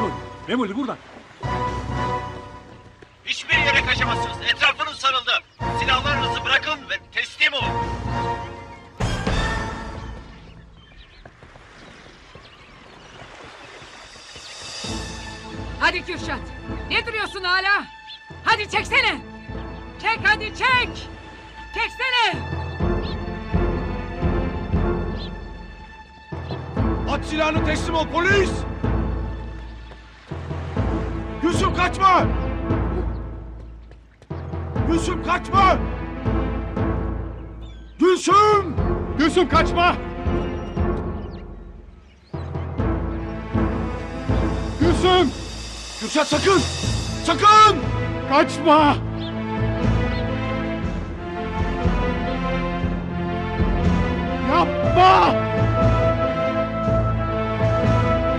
Memoli, Memoli buradan. Hiçbir yere kaçamazsınız. Etrafınız sarıldı. Silahlarınızı bırakın ve teslim olun. Hadi Kürşat. Ne duruyorsun hala? Hadi çeksene. Çek hadi çek. Çeksene. At silahını teslim ol polis! Yusuf kaçma! Yusuf kaçma! Gülsüm! Gülsüm kaçma! Gülsüm! Kürşat sakın! Sakın! Kaçma! Yapma!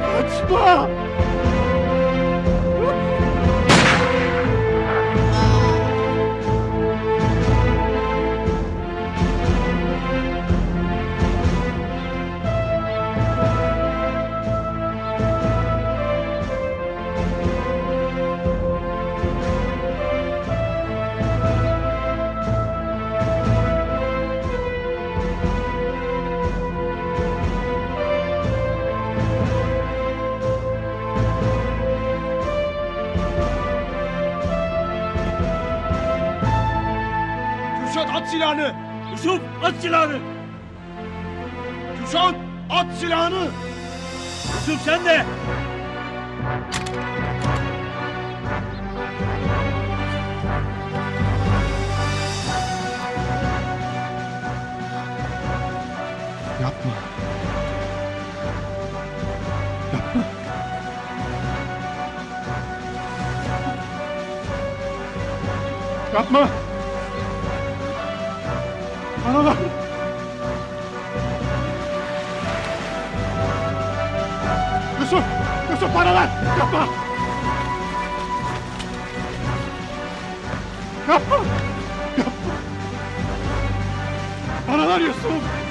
Kaçma! Kürşat at silahını! Yusuf at silahını. Kürşat at silahını! Yusuf sen de. Yapma. Yapma. Yapma. Bana bak. Yusuf! Yusuf bana ver! Yapma! Yapma! Yapma! Bana ver Yusuf!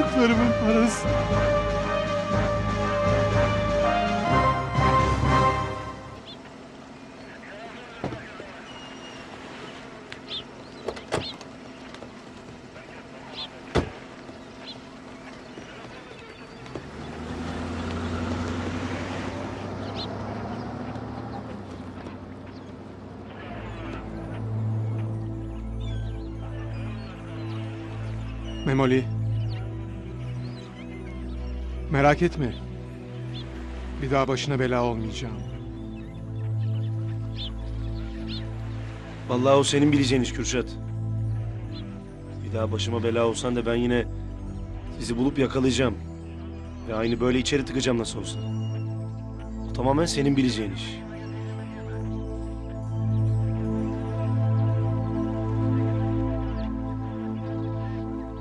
Çocuklarımın parası. Memoli. Merak etme. Bir daha başına bela olmayacağım. Vallahi o senin bileceğin iş Kürşat. Bir daha başıma bela olsan da ben yine sizi bulup yakalayacağım. Ve aynı böyle içeri tıkacağım nasıl olsa. O tamamen senin bileceğin iş.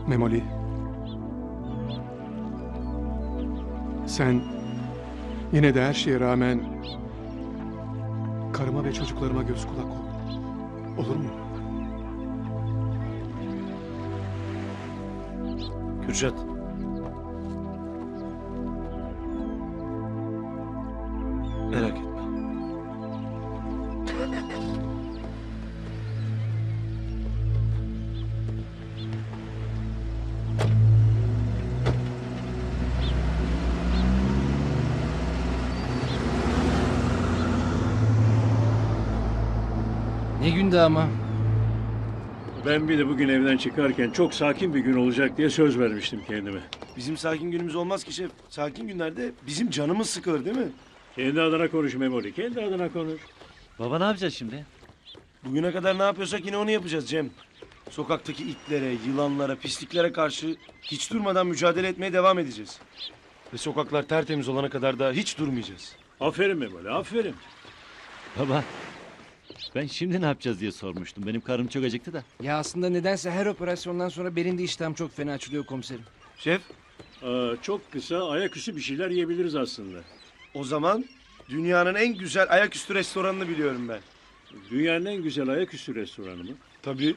Memoli. Sen yine de her şeye rağmen karıma ve çocuklarıma göz kulak ol. Olur mu? Kürşat. Ne gündü ama. Ben bir de bugün evden çıkarken çok sakin bir gün olacak diye söz vermiştim kendime. Bizim sakin günümüz olmaz ki şef. Sakin günlerde bizim canımız sıkılır değil mi? Kendi adına konuş Memoli, kendi adına konuş. Baba ne yapacağız şimdi? Bugüne kadar ne yapıyorsak yine onu yapacağız Cem. Sokaktaki itlere, yılanlara, pisliklere karşı hiç durmadan mücadele etmeye devam edeceğiz. Ve sokaklar tertemiz olana kadar da hiç durmayacağız. Aferin Memoli, aferin. Baba ben şimdi ne yapacağız diye sormuştum. Benim karnım çok acıktı da. Ya aslında nedense her operasyondan sonra benim de iştahım çok fena açılıyor komiserim. Şef, Aa, çok kısa ayaküstü bir şeyler yiyebiliriz aslında. O zaman dünyanın en güzel ayaküstü restoranını biliyorum ben. Dünyanın en güzel ayaküstü restoranı mı? Tabii.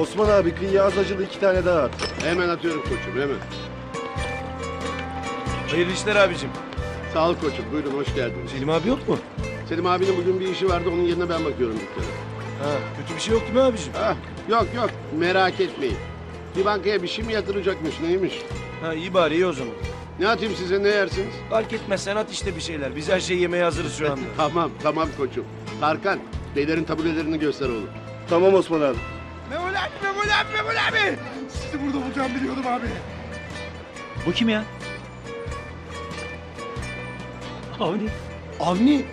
Osman abi kıyıya az acılı iki tane daha at. Hemen atıyorum koçum hemen. Hayırlı işler abicim. Sağ ol koçum buyurun hoş geldiniz. Selim abi yok mu? Selim abinin bugün bir işi vardı onun yerine ben bakıyorum dükkana. Ha, kötü bir şey yok değil mi abicim? Ah, yok yok merak etmeyin. Bir bankaya bir şey mi yatıracakmış neymiş? Ha iyi bari iyi o zaman. Ne atayım size ne yersiniz? Fark etmez sen at işte bir şeyler. Biz her şeyi yemeye hazırız şu anda. tamam tamam koçum. Tarkan beylerin tabulelerini göster oğlum. tamam Osman abi. Abi, Memoli abi, Memoli abi. Sizi burada bulacağım biliyordum abi. Bu kim ya? Avni. Avni.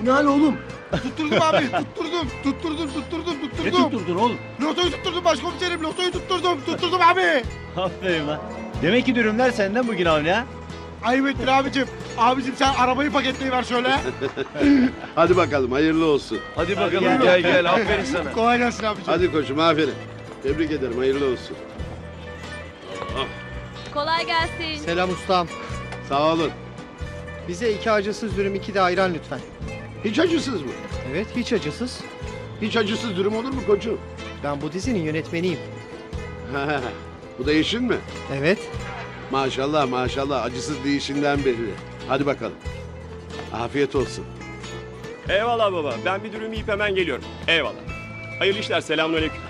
Bu ne hal oğlum? Tutturdum abi, tutturdum, tutturdum, tutturdum, Ne tutturdum. tutturdun oğlum? Lotoyu tutturdum başkomiserim, lotoyu tutturdum, tutturdum abi. Aferin lan. Demek ki dürümler senden bugün Avni ha? Ayıp ettin abicim. Abicim sen arabayı paketleyiver şöyle. Hadi bakalım hayırlı olsun. Hadi bakalım gel. gel gel. Aferin sana. Kolay gelsin abicim. Hadi koçum aferin. Tebrik ederim hayırlı olsun. Kolay gelsin. Selam ustam. Sağ olun. Bize iki acısız dürüm iki de ayran lütfen. Hiç acısız mı? Evet hiç acısız. Hiç acısız dürüm olur mu koçum? Ben bu dizinin yönetmeniyim. Bu da işin mi? Evet. Maşallah maşallah acısız değişinden belli. Hadi bakalım. Afiyet olsun. Eyvallah baba. Ben bir dürüm yiyip hemen geliyorum. Eyvallah. Hayırlı işler. Selamünaleyküm.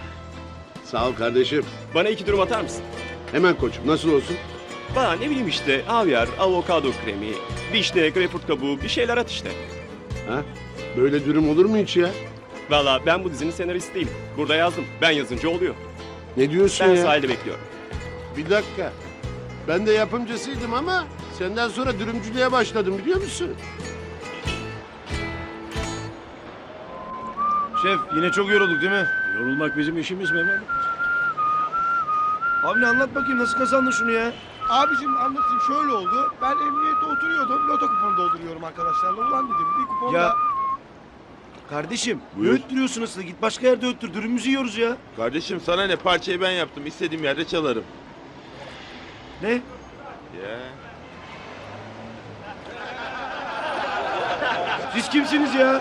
Sağ ol kardeşim. Bana iki dürüm atar mısın? Hemen koçum nasıl olsun? Bana ne bileyim işte havyar, avokado kremi, vişne, greyfurt kabuğu bir şeyler at işte. Ha? Böyle dürüm olur mu hiç ya? Valla ben bu dizinin senaristiyim. Burada yazdım. Ben yazınca oluyor. Ne diyorsun Ben ya? sahilde bekliyorum. Bir dakika. Ben de yapımcısıydım ama senden sonra dürümcülüğe başladım biliyor musun? Şef yine çok yorulduk değil mi? Yorulmak bizim işimiz Mehmet. Avni anlat bakayım nasıl kazandın şunu ya? Abicim anlatayım şöyle oldu. Ben emniyette oturuyordum. Loto kuponu dolduruyorum arkadaşlarla. Ulan dedim bir kupon Ya- da... Kardeşim Buyur. ne öttürüyorsun asıl? Git başka yerde öttür. Dürümümüzü yiyoruz ya. Kardeşim sana ne parçayı ben yaptım. İstediğim yerde çalarım. Ne? Ya. Siz kimsiniz ya?